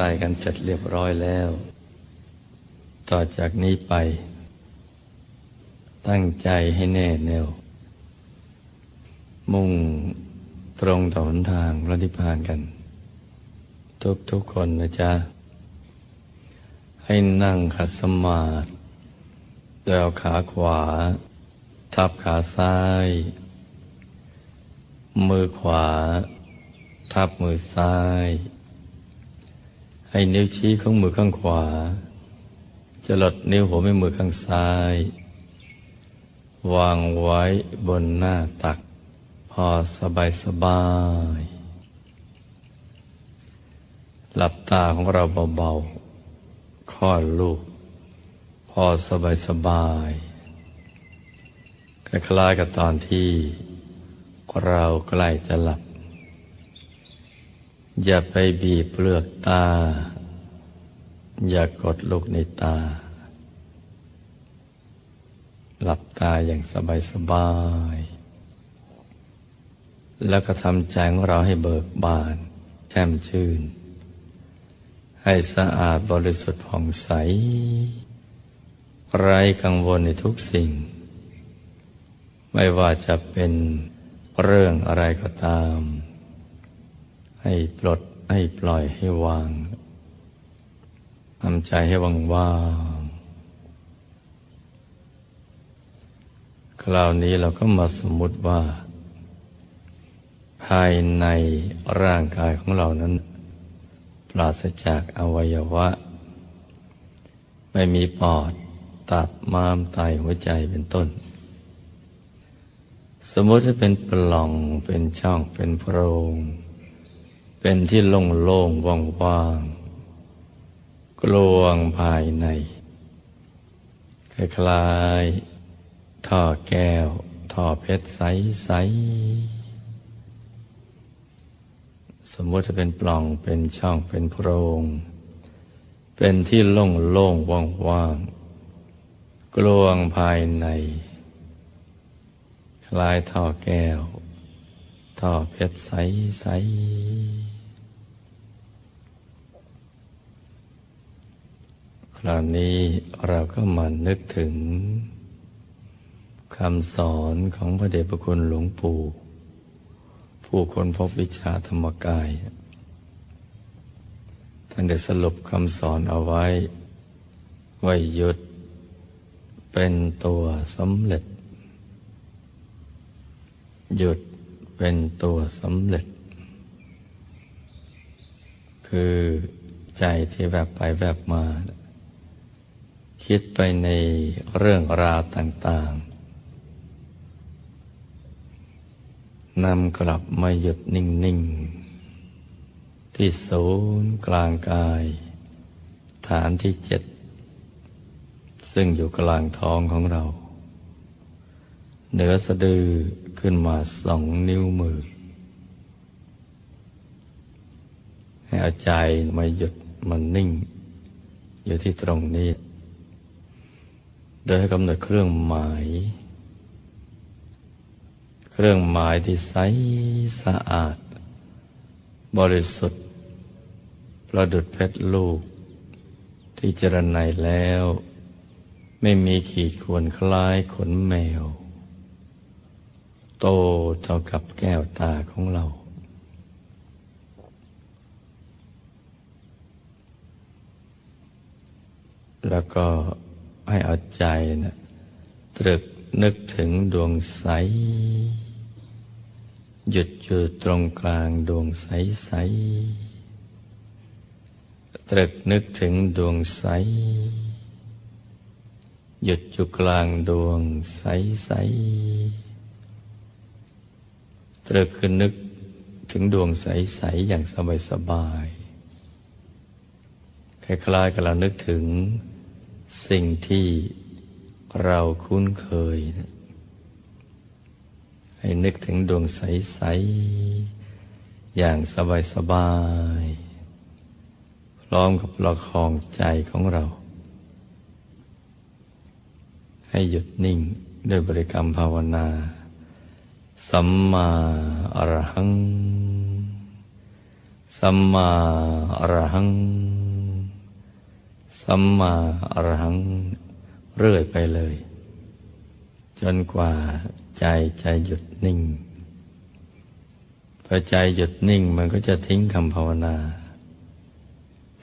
ตายกันเสร็จเรียบร้อยแล้ว ต่อจากนี้ไป ตั้งใจให้แน่แน่ว มุ่งตรงต่อหนทางพระนิพพานกัน ทุกทุกคนนะจ๊ะ ให้นั่งขัดสมาธิโดยเอาขาขวา ทับขาซ้าย มือขวา ทับมือซ้าย ให้นิ้วชี้ของมือข้างขวา จะลดนิ้วหัวแม่มือข้างซ้าย วางไว้บนหน้าตัก พอสบายสบาย หลับตาของเราเบาๆคลอดลูก พอสบายสบายคล้ายๆกับตอนที่เราใกล้จะหลับ อย่าไปบีบเปลือกตา อย่ากดลูกในตา หลับตาอย่างสบายสบาย แล้วก็ทำใจของเราให้เบิกบานแช่มชื่น ให้สะอาดบริสุทธิ์ผ่องใส ไร้กังวลในทุกสิ่ง ไม่ว่าจะเป็นเรื่องอะไรก็ตาม ให้ปลดให้ปล่อยให้วางทำใจให้ว่างว่างคราวนี้เราก็มาสมมติว่า ภายในร่างกายของเรานั้น ปราศจากอวัยวะ ไม่มีปอด ตับม้ามไตหัวใจเป็นต้น สมมติจะเป็นปล่องเป็นช่องเป็นโพรง เป็นที่โล่งโล่งว่างว่างกลวงภายใน คล้ายๆท่อแก้ว ท่อเพชรใสๆสมมติจะเป็นปล่องเป็นช่องเป็นโพรง เป็นที่โล่งโล่งว่างว่างกลวงภายใน คล้ายท่อแก้ว ท่อเพชรใสๆ คราวนี้เราก็มานึกถึงคำสอนของพระเดชพระคุณหลวงปู่ ผู้คนพบวิชาธรรมกาย ท่านได้สรุปคำสอนเอาไว้ไว้หยุดเป็นตัวสำเร็จ หยุดเป็นตัวสำเร็จ คือใจที่แวบไปแวบมา คิดไปในเรื่องราวต่าง ๆนำกลับมาหยุดนิ่ง ๆ ที่ศูนย์กลางกาย ฐานที่เจ็ด ซึ่งอยู่กลางท้องของเรา เหนือสะดือขึ้นมาสองนิ้วมือ ให้เอาใจมาหยุดมันนิ่ง อยู่ที่ตรงนี้ โดยให้กำหนดเครื่องหมาย เครื่องหมายที่ใสสะอาด บริสุทธิ์ ประดุดเพชรลูก ที่เจรไนแล้ว ไม่มีขีดข่วนคล้ายขนแมว โตเท่ากับแก้วตาของเราแล้วก็ ให้เอาใจนะตรึกนึกถึงดวงใส หยุดอยู่ตรงกลางดวงใสใสตรึกนึกถึงดวงใส หยุดอยู่กลางดวงใสใสตรึกคือนึกถึงดวงใสใสอย่างสบายสบายคล้าย ๆ กับเรานึกถึง สิ่งที่เราคุ้นเคยนะให้นึกถึงดวงใส ๆ อย่างสบาย ๆ พร้อมกับประคองใจของเรา ให้หยุดนิ่งด้วยบริกรรมภาวนา สัมมาอรหัง สัมมาอรหัง สัมมาอรหังเรื่อยไปเลย จนกว่าใจใจหยุดนิ่งพอใจหยุดนิ่งมันก็จะทิ้งคำภาวนา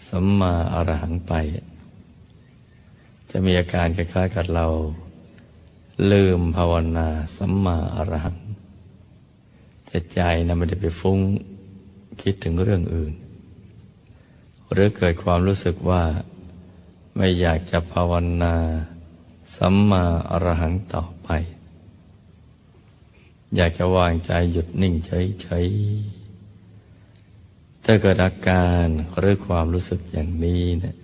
สัมมาอรหังไป จะมีอาการคล้ายๆกับเรา ลืมภาวนาสัมมาอรหังแต่ใจนะไม่ได้ไปฟุ้งคิดถึงเรื่องอื่น หรือเกิดความรู้สึกว่า ไม่อยากจะภาวนาสัมมาอรหังต่อไป อยากจะวางใจหยุดนิ่งเฉยๆถ้าเกิดอาการหรือความรู้สึกอย่างนี้เนะี่ย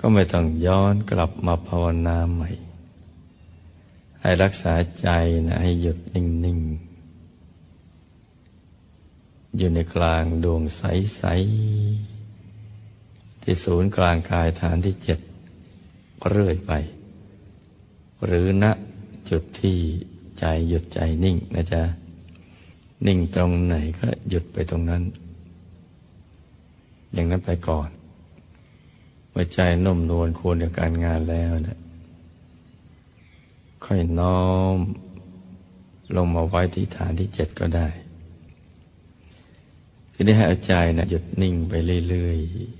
ก็ไม่ต้องย้อนกลับมาภาวนาใหม่ ให้รักษาใจนะให้หยุดนิ่งๆ อยู่ในกลางดวงใสๆ ที่ศูนย์กลางกายฐานที่เจ็ดเรื่อยไป หรือณจุดที่ใจหยุดใจนิ่งนะจ๊ะ นิ่งตรงไหนก็หยุดไปตรงนั้น อย่างนั้นไปก่อนเมื่อใจนุ่มนวลควรกับการงานแล้วนะค่อยน้อม ลงมาไว้ที่ฐานที่เจ็ดก็ได้ ทีนี้ให้เอาใจนะหยุดนิ่งไปเรื่อยๆ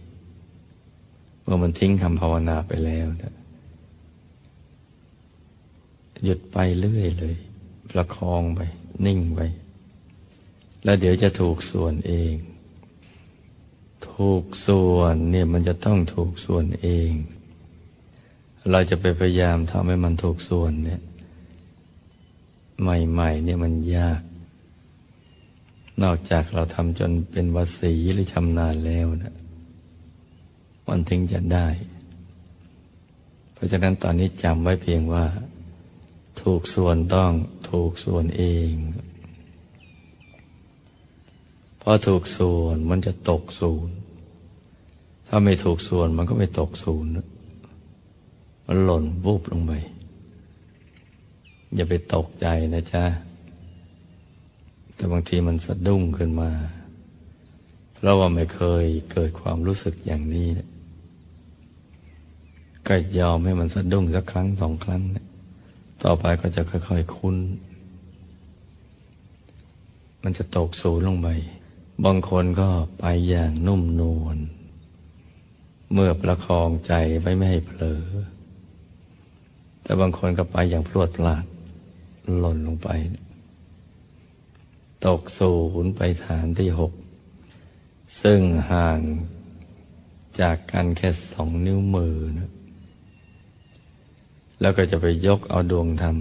มื่อมันทิ้งคำภาวนาไปแล้วนะหยุดไปเรื่อยเลย ประคองไป นิ่งไป แล้วเดี๋ยวจะถูกส่วนเอง ถูกส่วนเนี่ยมันจะต้องถูกส่วนเอง เราจะไปพยายามทำให้มันถูกส่วนเนี่ย ใหม่ๆเนี่ยมันยาก นอกจากเราทำจนเป็นวสีหรือชำนาญแล้วนะ มันถึงจะได้ เพราะฉะนั้นตอนนี้จำไว้เพียงว่า ถูกส่วนต้องถูกส่วนเอง พอถูกส่วนมันจะตกศูนย์ถ้าไม่ถูกส่วนมันก็ไม่ตกศูนย์มันหล่นบุบลงไป อย่าไปตกใจนะจ๊ะ แต่บางทีมันสะดุ้งขึ้นมา เพราะว่าไม่เคยเกิดความรู้สึกอย่างนี้ ก็ยอมให้มันสะดุ้งสักครั้งสองครั้ง ต่อไปก็จะค่อย ๆ คุ้น มันจะตกสูงลงไป บางคนก็ไปอย่างนุ่มนวล เมื่อประคองใจไว้ไม่ให้เผลอ แต่บางคนก็ไปอย่างพรวดพลาด หล่นลงไป ตกศูนย์ไปฐานที่หก ซึ่งห่างจากกันแค่สองนิ้วมือนะ แล้วก็จะไปยกเอาดวงธรรม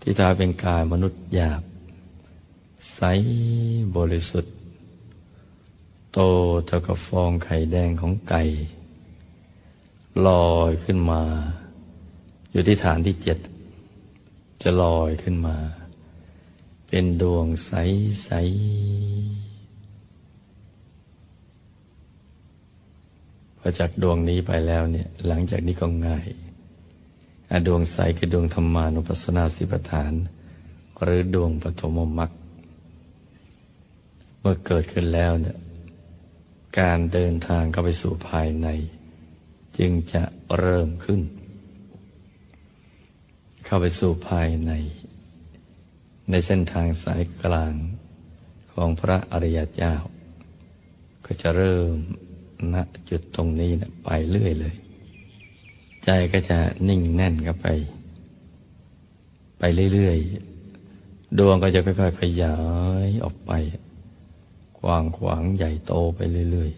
ที่ทาเป็นกายมนุษย์หยาบ ใสบริสุทธิ์ โตเท่ากับฟองไข่แดงของไก่ลอยขึ้นมา อยู่ที่ฐานที่เจ็ด จะลอยขึ้นมา เป็นดวงใสใส พอจากดวงนี้ไปแล้วเนี่ยหลังจากนี้ก็ง่ายดวงใสคือดวงธรรมานุปัสสนาสิปฐาน หรือดวงปฐมมรรคเมื่อเกิดขึ้นแล้วเนี่ยการเดินทางเข้าไปสู่ภายใน จึงจะเริ่มขึ้น เข้าไปสู่ภายใน ในเส้นทางสายกลางของพระอริยเจ้า ก็จะเริ่ม ณจุดตรงนี้นะไปเรื่อยเลย ใจก็จะนิ่งแน่นกันไป ไปเรื่อยๆ ดวงก็จะค่อยๆ ขยายออกไปกว้างขวางใหญ่โตไปเรื่อย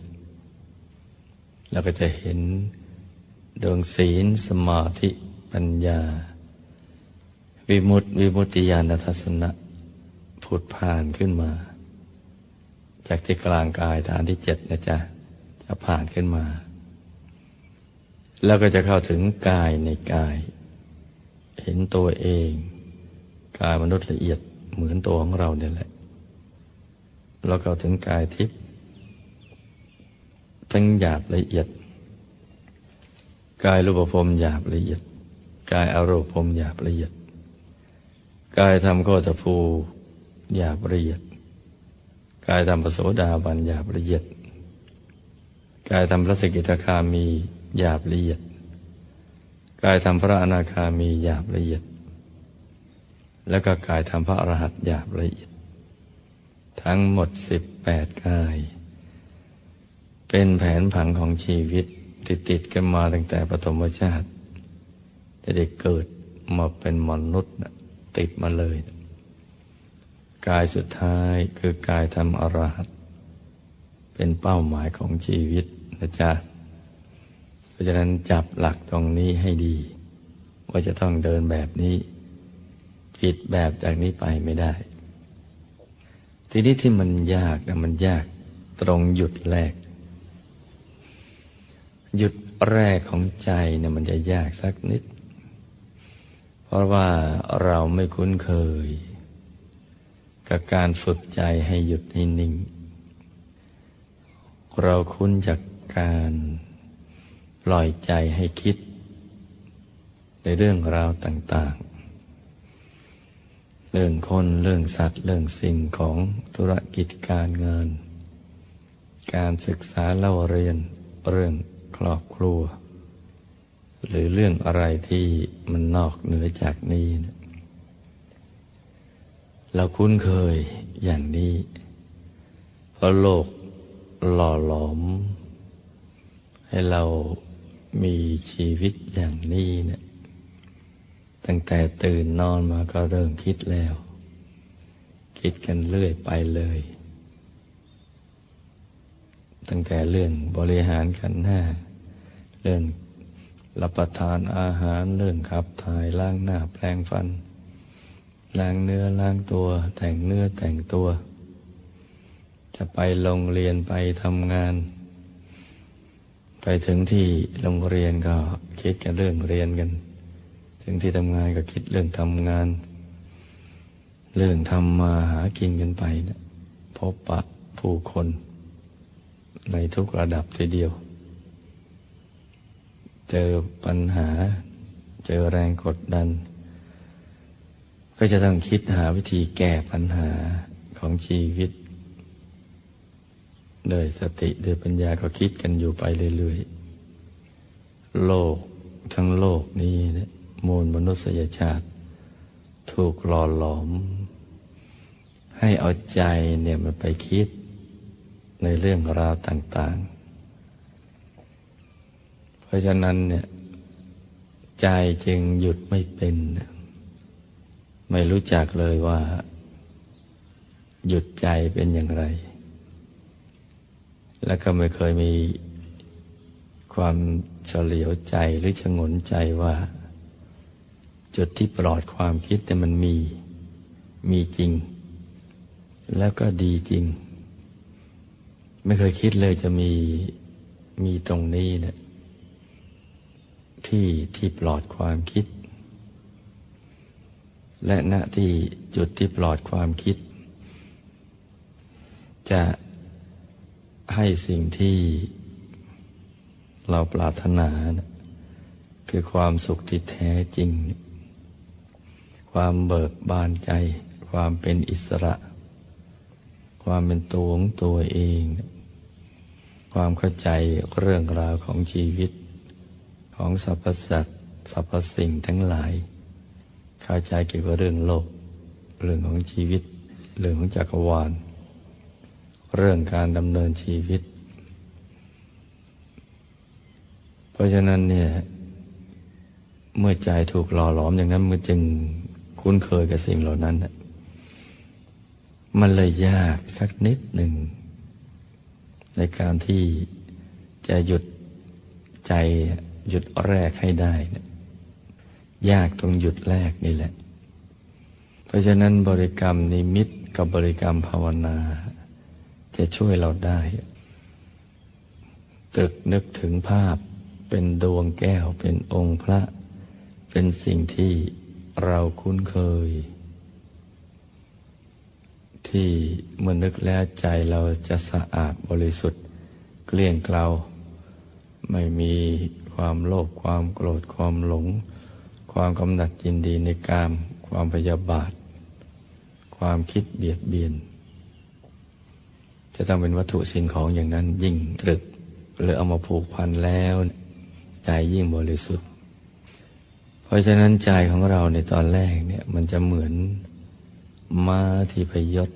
ๆ แล้วก็จะเห็นดวงศีลสมาธิปัญญา วิมุตติวิมุตติญาณทัศนะผุดผ่านขึ้นมา จากที่กลางกายฐานที่เจ็ดนะจ๊ะ ผ่านขึ้นมา แล้วก็จะเข้าถึงกายในกาย เห็นตัวเอง กายมนุษย์ละเอียดเหมือนตัวของเราเนี่ยแหละ แล้วเข้าถึงกายทิพย์ทั้งหยาบละเอียด กายรูปภพหยาบละเอียด กายอารมณ์ภพหยาบละเอียด กายทำก็จะภูหยาบละเอียด กายธรรมปโสดาบันหยาบละเอียด กายธรรมพระสกิทาคามีหยาบละเอียด กายธรรมพระอนาคามีหยาบละเอียด แล้วก็กายธรรมพระอรหัตหยาบละเอียด ทั้งหมดสิบแปดกาย เป็นแผนผังของชีวิตติดติดกันมาตั้งแต่ปฐมชาติจะได้เกิดมาเป็นมนุษย์ติดมาเลย กายสุดท้ายคือกายธรรมอรหัต เป็นเป้าหมายของชีวิตนะจ๊ะ เพราะฉะนั้นจับหลักตรงนี้ให้ดี ว่าจะต้องเดินแบบนี้ ผิดแบบจากนี้ไปไม่ได้ ทีนี้ที่มันยากนะมันยากตรงหยุดแรก หยุดแรกของใจเนี่ยมันจะยากสักนิด เพราะว่าเราไม่คุ้นเคย กับการฝึกใจให้หยุดให้นิ่ง เราคุ้นจากการปล่อยใจให้คิด ในเรื่องราวต่าง ๆ เรื่องคนเรื่องสัตว์ เรื่องสิ่งของธุรกิจการงาน การศึกษาเล่าเรียนเรื่องครอบครัว หรือเรื่องอะไรที่มันนอกเหนือจากนี้นะเราคุ้นเคยอย่างนี้ เพราะโลก หล่อหลอม ให้เรามีชีวิตอย่างนี้เนะี่ยตั้งแต่ตื่นนอนมาก็เริ่มคิดแล้ว คิดกันเรื่อยไปเลย ตั้งแต่เรื่องบริหารขันห้าเรื่องรับประทานอาหารเรื่องขับถ่ายล้างหน้าแปลงฟันล้างเนื้อล้างตัว แต่งเนื้อแต่งตัว จะไปโรงเรียนไปทำงาน ไปถึงที่โรงเรียนก็คิดกันเรื่องเรียนกัน ถึงที่ทำงานก็คิดเรื่องทำงาน เรื่องทำมาหากินกันไปนะพบปะผู้คน ในทุกระดับทีเดียว เจอปัญหา เจอแรงกดดัน ก็จะต้องคิดหาวิธีแก้ปัญหาของชีวิต โดยสติโดยปัญญาก็คิดกันอยู่ไปเรื่อยๆ โลกทั้งโลกนี้เนี่ยมูลมนุษยชาติ ถูกหล่อหลอม ให้เอาใจเนี่ยมันไปคิด ในเรื่องราวต่าง ๆ เพราะฉะนั้นเนี่ยใจจึงหยุดไม่เป็น ไม่รู้จักเลยว่า หยุดใจเป็นอย่างไร และก็ไม่เคยมีความเฉลียวใจหรือชงนใจว่า จุดที่ปลอดความคิดแต่มันมี มีจริง แล้วก็ดีจริง ไม่เคยคิดเลยจะมีมีตรงนี้เนะี่ยที่ที่ปลอดความคิด และณที่จุดที่ปลอดความคิด จะ ให้สิ่งที่เราปรารถนานะคือความสุขที่แท้จริง ความเบิกบานใจ ความเป็นอิสระ ความเป็นตัวของตัวเอง ความเข้าใจเรื่องราวของชีวิต ของสรรพสัตว์สรรพสิ่งทั้งหลาย เข้าใจเกี่ยวกับเรื่องโลก เรื่องของชีวิต เรื่องของจักรวาล เรื่องการดำเนินชีวิต เพราะฉะนั้นเนี่ย เมื่อใจถูกหล่อหลอมอย่างนั้นมันจึงคุ้นเคยกับสิ่งเหล่านั้น มันเลยยากสักนิดหนึ่ง ในการที่จะหยุดใจหยุดแรกให้ได้นะยากตรงหยุดแรกนี่แหละ เพราะฉะนั้นบริกรรมนิมิตกับบริกรรมภาวนา จะช่วยเราได้ตึกนึกถึงภาพเป็นดวงแก้วเป็นองค์พระ เป็นสิ่งที่เราคุ้นเคย ที่เมื่อนึกแล้วใจเราจะสะอาดบริสุทธิ์ เกลี้ยงเกลาไม่มีความโลภความโกรธความหลง ความกำหนัดยินดีในกาม ความพยาบาท ความคิดเบียดเบียน จะต้องเป็นวัตถุสิ่งของอย่างนั้นยิ่งตรึกหรือเอามาผูกพันแล้ว ใจยิ่งบริสุทธิ์ เพราะฉะนั้นใจของเราในตอนแรกเนี่ยมันจะเหมือนม้าที่พยศ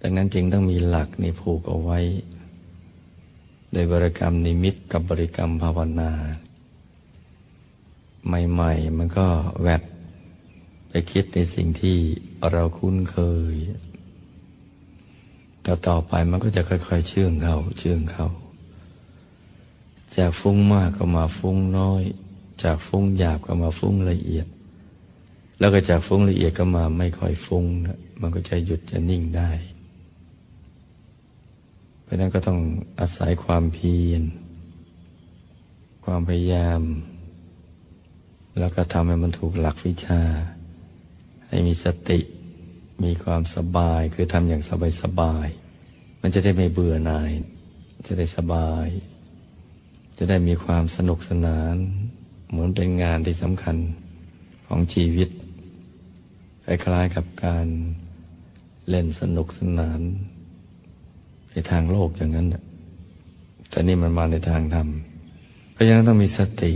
ดังนั้นจึงต้องมีหลักในผูกเอาไว้ โดยบริกรรมนิมิตกับบริกรรมภาวนา ใหม่ ๆ มันก็แวบไปคิดในสิ่งที่เราคุ้นเคย ต่ต่อไปมันก็จะค่อยๆเชื่องเข้าเชื่องเข้า จากฟุ้งมากก็มาฟุ้งน้อย จากฟุ้งหยาบก็มาฟุ้งละเอียด แล้วก็จากฟุ้งละเอียดก็มาไม่ค่อยฟุ้งนะมันก็จะหยุดจะนิ่งได้ เพราะนั้นก็ต้องอาศัยความเพียร ความพยายาม แล้วก็ทำให้มันถูกหลักวิชา ให้มีสติ มีความสบายคือทำอย่างสบายสบาย มันจะได้ไม่เบื่อหน่าย จะได้สบาย จะได้มีความสนุกสนาน เหมือนเป็นงานที่สำคัญของชีวิตคล้ายๆกับการเล่นสนุกสนาน ในทางโลกอย่างนั้นแต่นี่มันมาในทางธรรม เพราะฉะนั้นต้องมีสติ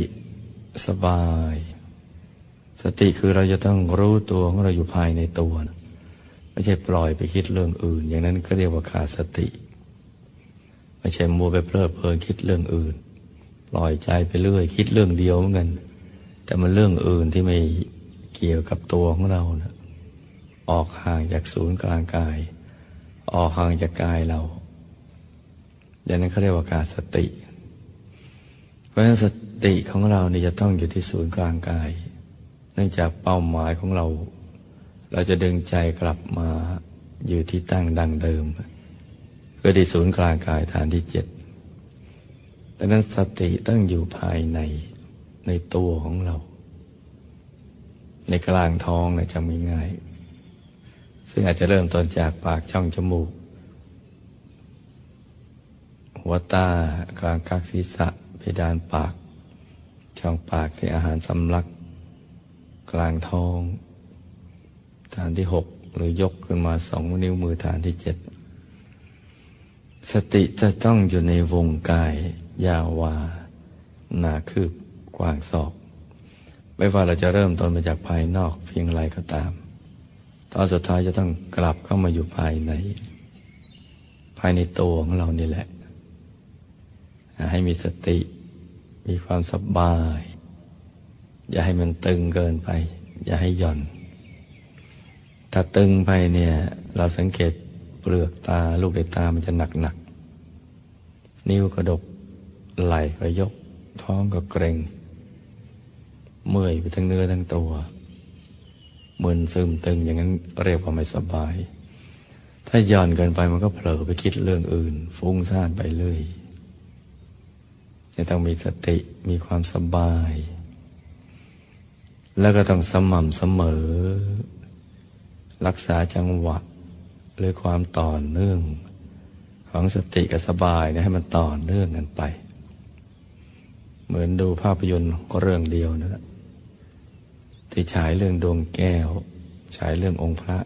สบาย สติคือเราจะต้องรู้ตัวของเราอยู่ภายในตัว ไม่ใช่ปล่อยไปคิดเรื่องอื่น อย่างนั้นก็เรียกว่าขาดสติ ไม่ใช่มัวไปเพลิดเพลินคิดเรื่องอื่น ปล่อยใจไปเรื่อย คิดเรื่องเดียวเหมือนกัน แต่มันเรื่องอื่นที่ไม่เกี่ยวกับตัวของเรานะออกห่างจากศูนย์กลางกาย ออกห่างจากกายเรา อย่างนั้นเขาเรียกว่าการสติ เพราะฉะนั้นสติของเราเนี่ยจะต้องอยู่ที่ศูนย์กลางกาย เนื่องจากเป้าหมายของเรา เราจะดึงใจกลับมาอยู่ที่ตั้งดังเดิมคือที่ศูนย์กลางกายฐานที่เจ็ดดังนั้นสติต้องอยู่ภายในในตัวของเรา ในกลางท้องนะจำง่ายๆซึ่งอาจจะเริ่มต้นจากปากช่องจมูก หัวตากลางกักศีรษะ เพดานปาก ช่องปากที่อาหารสำลัก กลางท้อง ฐานที่หกหรือยกขึ้นมาสองนิ้วมือฐานที่เจ็ดสติจะต้องอยู่ในวงกายยาววาหนาคืบกว้างศอก ไม่ว่าเราจะเริ่มต้นมาจากภายนอกเพียงไรก็ตาม ตอนสุดท้ายจะต้องกลับเข้ามาอยู่ภายใน ภายในตัวของเรานี่แหละ ให้มีสติ มีความสบาย อย่าให้มันตึงเกินไป อย่าให้หย่อน ถ้าตึงไปเนี่ย เราสังเกตเปลือกตาลูกในตามันจะหนักหนักนิ้วกระดก ไหล่ก็ยก ท้องก็เกร็ง เมื่อยไปทั้งเนื้อทั้งตัวมึนซึมตึงอย่างนั้นเรียกว่าไม่สบาย ถ้าหย่อนเกินไปมันก็เผลอไปคิดเรื่องอื่น ฟุ้งซ่านไปเรื่อยจะต้องมีสติมีความสบาย แล้วก็ต้องสม่ำเสมอ รักษาจังหวะหรือความต่อเนื่อง ของสติกับสบายนะให้มันต่อเนื่องกันไป เหมือนดูภาพยนตร์ก็เรื่องเดียวนะที่ฉายเรื่องดวงแก้ว ฉายเรื่ององค์พระ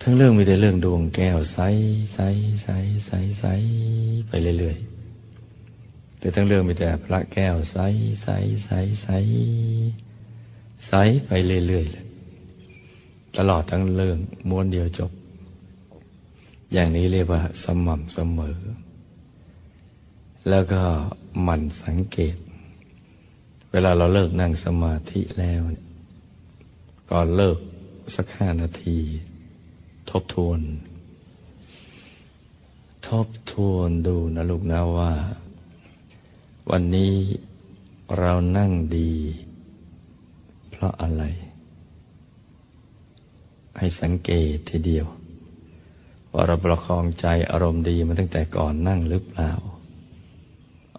ทั้งเรื่องมีแต่เรื่องดวงแก้วใสใสใสใสใสไปเรื่อยๆแต่ทั้งเรื่องมีแต่พระแก้วใสใสใสใสใสไปเรื่อยๆเลย ตลอดทั้งเรื่องม้วนเดียวจบ อย่างนี้เรียกว่าสม่ำเสมอ แล้วก็หมั่นสังเกต เวลาเราเลิกนั่งสมาธิแล้วก่อนเลิกสักห้านาที ทบทวน ทบทวนดูนะลูกนะว่า วันนี้เรานั่งดี เพราะอะไร ให้สังเกตทีเดียว ว่าเราประคองใจอารมณ์ดีมาตั้งแต่ก่อนนั่งหรือเปล่า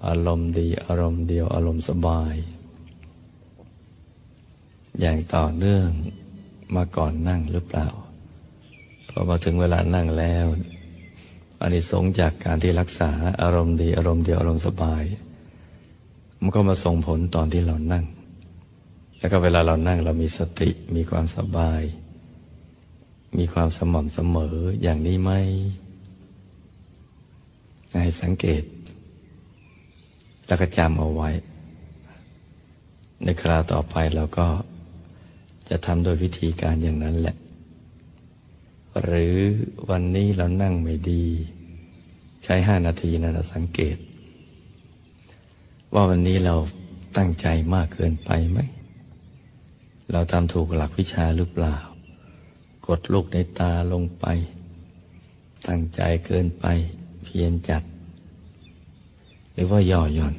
อารมณ์ดีอารมณ์เดียวอารมณ์สบาย อย่างต่อเนื่องมาก่อนนั่งหรือเปล่าพอมาถึงเวลานั่งแล้วอันนี้สงจากการที่รักษาอารมณ์ดีอารมณ์เดียวอารมณ์สบาย มันก็มาส่งผลตอนที่เรานั่ง แล้วก็เวลาเรานั่งเรามีสติมีความสบาย มีความสม่ำเสมออย่างนี้ไหมให้สังเกต แล้วก็จำเอาไว้ ในคราวต่อไปเราก็จะทำโดยวิธีการอย่างนั้นแหละ หรือวันนี้เรานั่งไม่ดี ใช้ห้านาทีนะเราสังเกต ว่าวันนี้เราตั้งใจมากเกินไปไหม เราทำถูกหลักวิชาหรือเปล่า กดลูกในตาลงไป ตั้งใจเกินไปเพียนจัด หรือว่าย่อหย่อน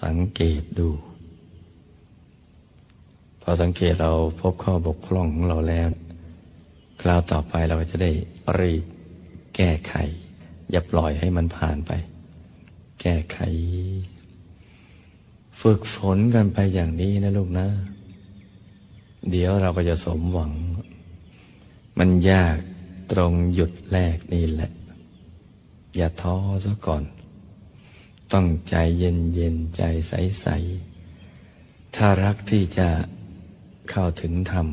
สังเกตดู พอสังเกตเราพบข้อบกพร่องของเราแล้ว คราวต่อไปเราจะได้รีบแก้ไข อย่าปล่อยให้มันผ่านไป แก้ไข ฝึกฝนกันไปอย่างนี้นะลูกนะเดี๋ยวเราก็จะสมหวัง มันยากตรงหยุดแรกนี่แหละ อย่าท้อซะก่อน ต้องใจเย็นเย็นใจใสใสถ้ารักที่จะเข้าถึงธรรม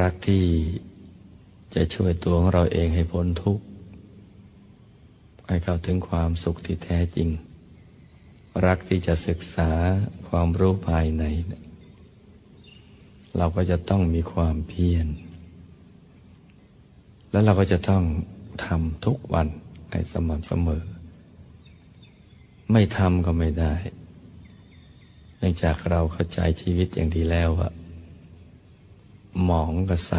รักที่จะช่วยตัวของเราเองให้พ้นทุกข์ให้เข้าถึงความสุขที่แท้จริง รักที่จะศึกษาความรู้ภายใน เราก็จะต้องมีความเพียร แล้วเราก็จะต้องทำทุกวันให้สม่ำเสมอ ไม่ทำก็ไม่ได้ เนื่องจากเราเข้าใจชีวิตอย่างดีแล้วอะหมองกับใส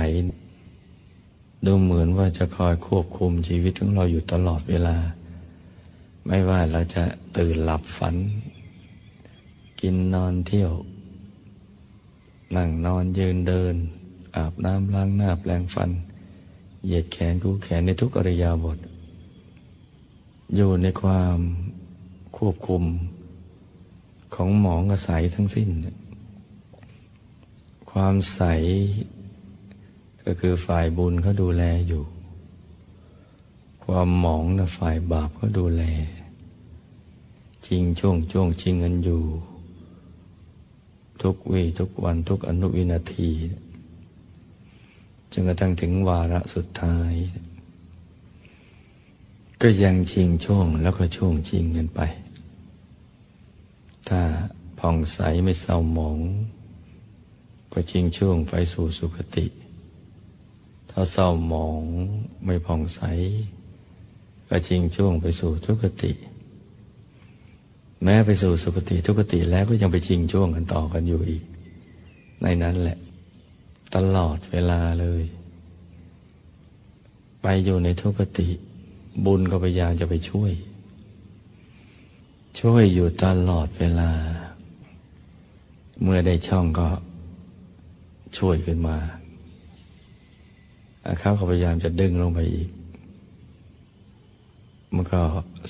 ดูเหมือนว่าจะคอยควบคุมชีวิตของเราอยู่ตลอดเวลา ไม่ว่าเราจะตื่นหลับฝัน กินนอนเที่ยว นั่งนอนยืนเดิน อาบน้ำล้างหน้าแปลงฟัน เหยียดแขนกู้แขนในทุกอริยาบท อยู่ในความควบคุมของหมองกระใสทั้งสิ้น ความใสก็คือฝ่ายบุญเขาดูแลอยู่ ความหมองนะฝ่ายบาปเขาดูแล จริงช่วงช่วงจริงกันอยู่ ทุกวีทุกวันทุกอนุวินาทีจนกระทั่งถึงวาระสุดท้าย ก็ยังชิงช่วงแล้วก็ช่วงชิงกันไป ถ้าผ่องใสไม่เศร้าหมอง ก็ชิงช่วงไปสู่สุคติ ถ้าเศร้าหมองไม่ผ่องใส ก็ชิงช่วงไปสู่ทุกติ แม้ไปสู่สุคติทุกติแล้วก็ยังไปชิงช่วงกันต่อกันอยู่อีก ในนั้นแหละ ตลอดเวลาเลย ไปอยู่ในทุกติ บุญก็พยายามจะไปช่วย ช่วยอยู่ตลอดเวลา เมื่อได้ช่องก็ช่วยขึ้นมาเขาก็พยายามจะดึงลงไปอีก มันก็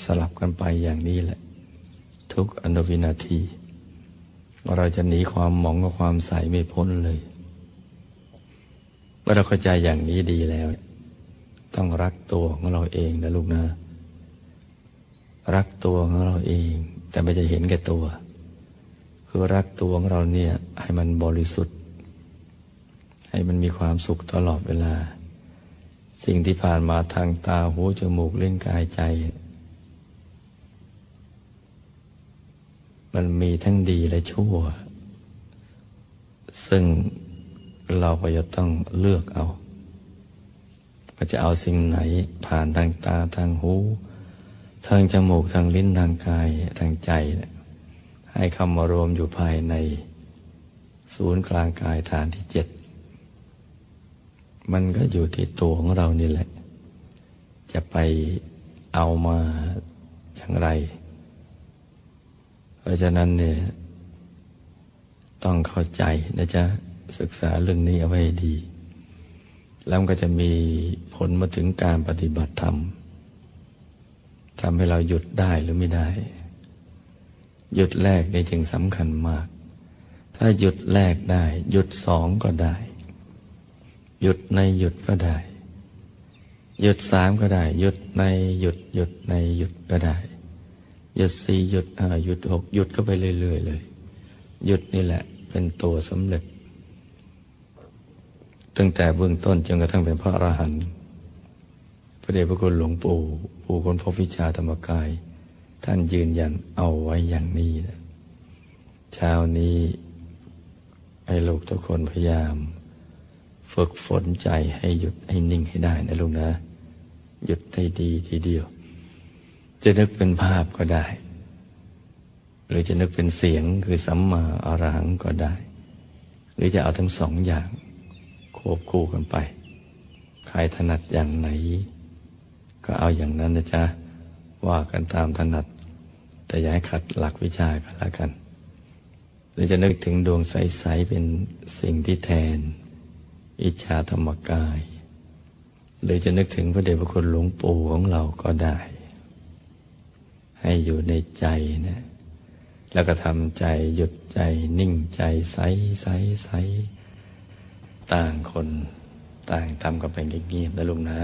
สลับกันไปอย่างนี้แหละ ทุกอนุวินาที เราจะหนีความหมองกับความใสไม่พ้นเลยเมื่อเราเข้าใจอย่างนี้ดีแล้ว ต้องรักตัวของเราเองนะลูกนะ รักตัวของเราเอง แต่ไม่จะเห็นแก่ตัว คือรักตัวของเราเนี่ย ให้มันบริสุทธิ์ ให้มันมีความสุขตลอดเวลา สิ่งที่ผ่านมาทางตาหูจมูกเล่นกายใจ มันมีทั้งดีและชั่ว ซึ่งเราก็จะต้องเลือกเอาว่าจะเอาสิ่งไหนผ่านทางตาทางหู ทางจมูกทางลิ้นทางกายทางใจ ให้คำมารวมอยู่ภายใน ศูนย์กลางกายฐานที่เจ็ด มันก็อยู่ที่ตัวของเรานี่แหละ จะไปเอามาอย่างไร เพราะฉะนั้นเนี่ยต้องเข้าใจนะจ๊ะศึกษาเรื่องนี้เอาไว้ดี แล้วก็จะมีผลมาถึงการปฏิบัติธรรมทำให้เราหยุดได้หรือไม่ได้ หยุดแรกนี่จึงสำคัญมาก ถ้าหยุดแรกได้ หยุดสองก็ได้ หยุดในหยุดก็ได้ หยุดสามก็ได้ หยุดในหยุดหยุดในหยุดก็ได้ หยุดสี่หยุดห้าหยุดหกหยุดก็ไปเรื่อยๆเลย หยุดนี่แหละ เป็นตัวสำเร็จ ตั้งแต่เบื้องต้นจนกระทั่งเป็นพระอรหันต์พระเดชพระคุณหลวงปู่ปู่คนพบวิชาธรรมกาย ท่านยืนยันเอาไว้อย่างนี้นะเช้านี้ให้ลูกทุกคนพยายาม ฝึกฝนใจให้หยุดให้นิ่งให้ได้นะลูกนะ หยุดให้ดีทีเดียว จะนึกเป็นภาพก็ได้ หรือจะนึกเป็นเสียงคือสัมมาอรหังก็ได้ หรือจะเอาทั้งสองอย่างควบคู่กันไป ใครถนัดอย่างไหน ก็เอาอย่างนั้นนะจ๊ะ ว่ากันตามถนัด แต่อย่าให้ขัดหลักวิชากันละกัน หรือจะนึกถึงดวงใส ๆ เป็นสิ่งที่แทน อิจฉาธรรมกาย หรือจะนึกถึงพระเดชพระคุณหลวงปู่ของเราก็ได้ ให้อยู่ในใจนะ แล้วก็ทำใจหยุดใจนิ่งใจใสใสใสต่างคนต่างทำกันไปเงียบๆนะลุงนะ